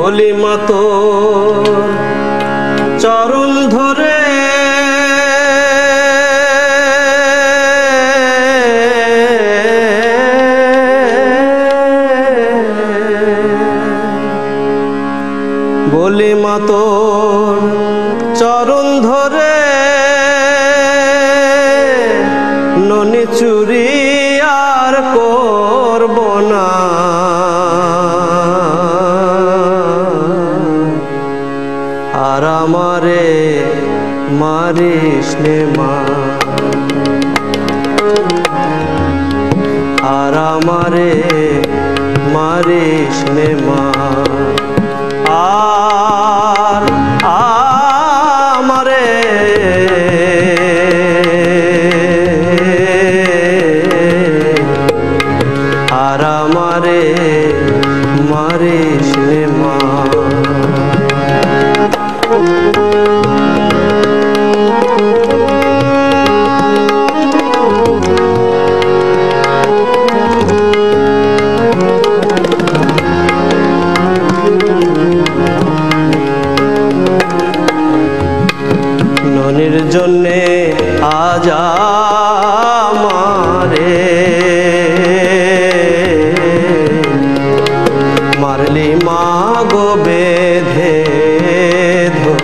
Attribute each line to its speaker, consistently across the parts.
Speaker 1: বলি মতো চরণ ধরে বলি মতো চরণ ধরে ননি চুরি আর করব আর আমারে মারিস নে মা আর আমারে মারিস নে মা ননির জন্যে আজ আমারে মারলি মা গো বেধে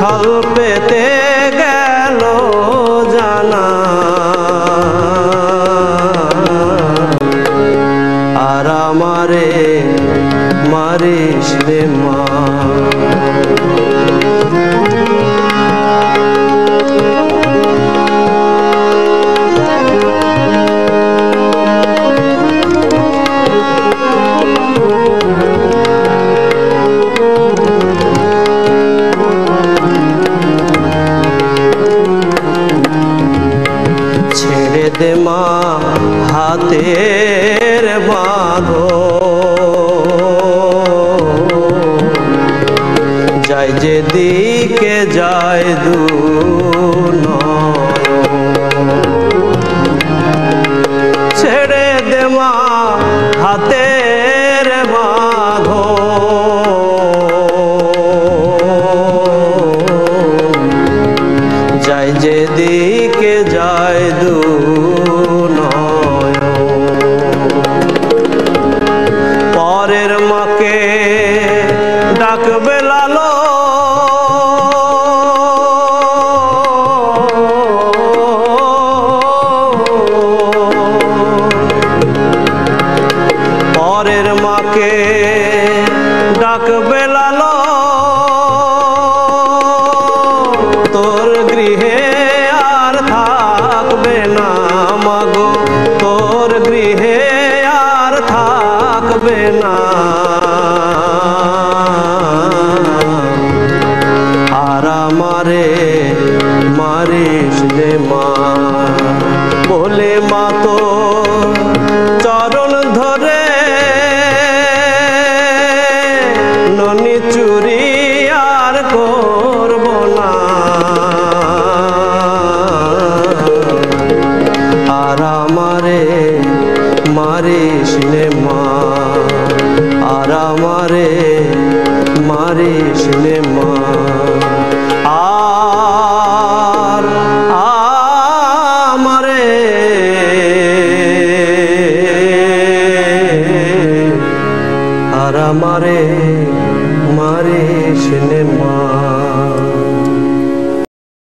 Speaker 1: স্বল্পেতে দে মা হাতের বাঁধো যে দিকে যায় দু থাকবে না। আর আমারে মারিস রে মা। বলে মা তো চরণ ধরে ননি মনে মান আমারে আর আমারে মারে সিনেমা